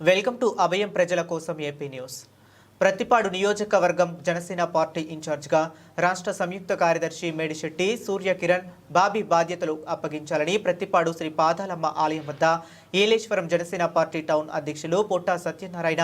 Welcome to అభయం ప్రజల కోసం AP news. Prathipadu నియోజకవర్గం జనసేన పార్టీ ఇన్ఛార్జ్గా రాష్ట్ర సంయుక్త కార్యదర్శి మేడిశెట్టి సూర్యకిరణ్ బాబీ బాధ్యతలు అప్పగించాలని ప్రతిపాడు శ్రీ పాదాలమ్మ ఆలయం వద్ద ఏలేశ్వరం జనసేన పార్టీ టౌన్ అధ్యక్షులు పొట్టా సత్యనారాయణ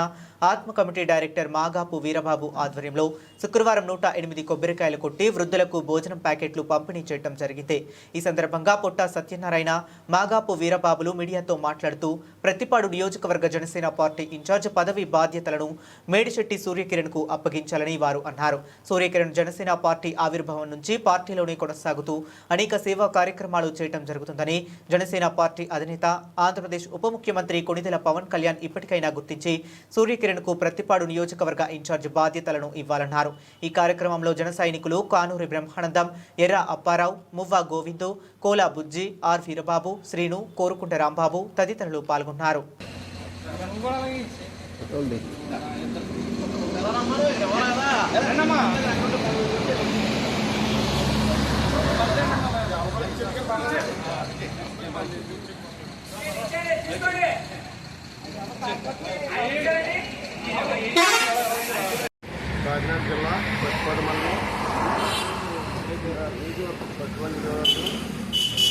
ఆత్మ కమిటీ డైరెక్టర్ మాగాపు వీరబాబు ఆధ్వర్యంలో శుక్రవారం నూట ఎనిమిది కొబ్బరికాయలు కొట్టి వృద్ధులకు భోజనం ప్యాకెట్లు పంపిణీ చేయడం జరిగింది. ఈ సందర్భంగా పొట్టా సత్యనారాయణ మాగాపు వీరబాబులు మీడియాతో మాట్లాడుతూ ప్రతిపాడు నియోజకవర్గ జనసేన పార్టీ ఇన్ఛార్జ్ పదవి బాధ్యతలను మేడిశెట్టి సూర్యకిరణ్కు అప్పగించాలని వారు అన్నారు. సూర్యకిరణ్ జనసేన పార్టీ ఆవిర్భావం నుంచి పార్టీలోనే కొనసాగుతూ అనేక సేవా కార్యక్రమాలు చేయడం జరుగుతుందని జనసేన పార్టీ అధినేత ఆంధ్రప్రదేశ్ ఉప ముఖ్యమంత్రి కొణిదెల పవన్ కళ్యాణ్ ఇప్పటికైనా గుర్తించి సూర్యకిరణ్కు ప్రతిపాడు నియోజకవర్గ ఇన్ఛార్జ్ బాధ్యతలను ఇవ్వాలన్నారు. ఈ కార్యక్రమంలో జన సైనికులు కానూరి బ్రహ్మానందం ఎర్ర అప్పారావు మువ్వ గోవిందు కోలా బుజ్జి ఆర్ వీరబాబు శ్రీను కోరుకుంట రాంబాబు తదితరులు పాల్గొన్నారు. కాకినాడ జిల్లా పట్టుకోట మండలం.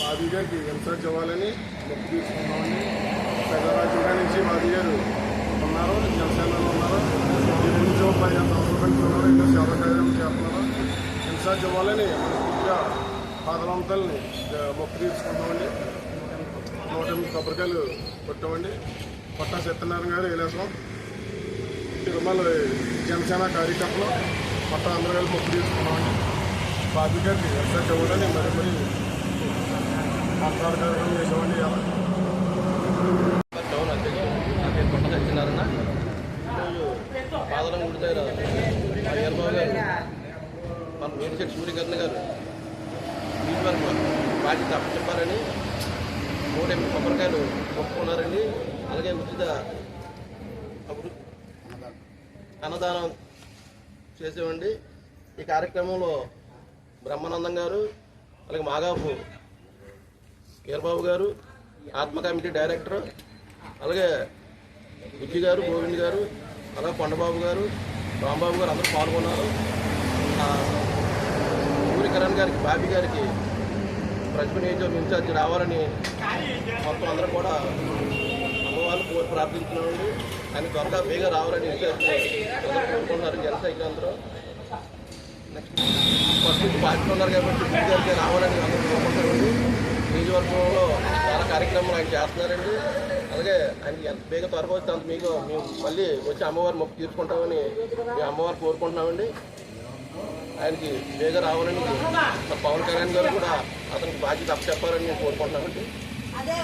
బాబీ గారికి ఇన్సర్ట్ ఇవ్వాలని మొక్కు తీసుకున్నామని పెద్దరాజుగా నుంచి బాబీ గారు ఉన్నారు జనసేనలో ఉన్నారు. నుంచి ఒక పదిహేను సంవత్సరాల ఉన్నారు. ఇంకా సేవ కార్యక్రమం చేస్తున్నారు. ఇన్సర్ట్ ఇవ్వాలని మనస్ఫూర్తిగా పాదవంతల్ని మొక్కు తీసుకున్నామండి నూట ఎనిమిది కొబ్బరికాయలు కొట్టామండి. పొట్టా సత్యనారాయణ గారు వేలేసాం తిరుమల జనసేన కార్యకర్తలు మొత్తం అందరూ కలిసి ముప్పు తీసుకున్నామండి బాబీ గారికి ఎంత చెవులని మరి మరి మాట్లాడగలం చేసామండి అలా టౌన్ అధ్యక్షుడు నా పేరు కొండ సత్యనారాయణ. గుడి దగ్గర గారు మన మేడిశెట్టి సూర్యకర్ణ గారు వీటి వరకు బాధ్యత అప్పచెప్పారని నూట ఎనిమిది కొబ్బరికాయలు ఒప్పుకున్నారండి అలాగే ఉచిత అన్నదానం చేసేవండి. ఈ కార్యక్రమంలో బ్రహ్మానందం గారు అలాగే మాగాపు వీరబాబు గారు ఆత్మ కమిటీ డైరెక్టర్ అలాగే బుజ్జి గారు గోవింద్ గారు అలాగే కొండబాబు గారు రాంబాబు గారు అందరూ పాల్గొన్నారు. సూర్యకరణ్ గారికి బాబీ గారికి ప్రతిభ నియోజకవర్గం ఇన్ఛార్జ్ రావాలని మొత్తం అందరూ కూడా అమ్మవారిని కోరి ప్రార్థించినామండి ఆయన త్వరగా బేగా రావాలని కోరుకుంటున్నారు జనసైకిల్ అందరూ. నెక్స్ట్ ఫస్ట్ నుంచి పార్టీలో ఉన్నారు కాబట్టి బుజ్జి గారికి రావాలని అందరూ కోరుకుంటారండి నియోజకవర్గంలో చాలా కార్యక్రమాలు ఆయన చేస్తున్నారండి. అలాగే ఆయన ఎంత బేగ త్వరగా వస్తే అంత మీకు మేము మళ్ళీ వచ్చి అమ్మవారి మొక్కు తీర్చుకుంటామని మేము అమ్మవారు కోరుకుంటున్నామండి. ఆయనకి బేగ రావాలని పవన్ కళ్యాణ్ గారు కూడా అతనికి బాధ్యత అప్పచెప్పాలని మేము కోరుకుంటున్నామండి. అదే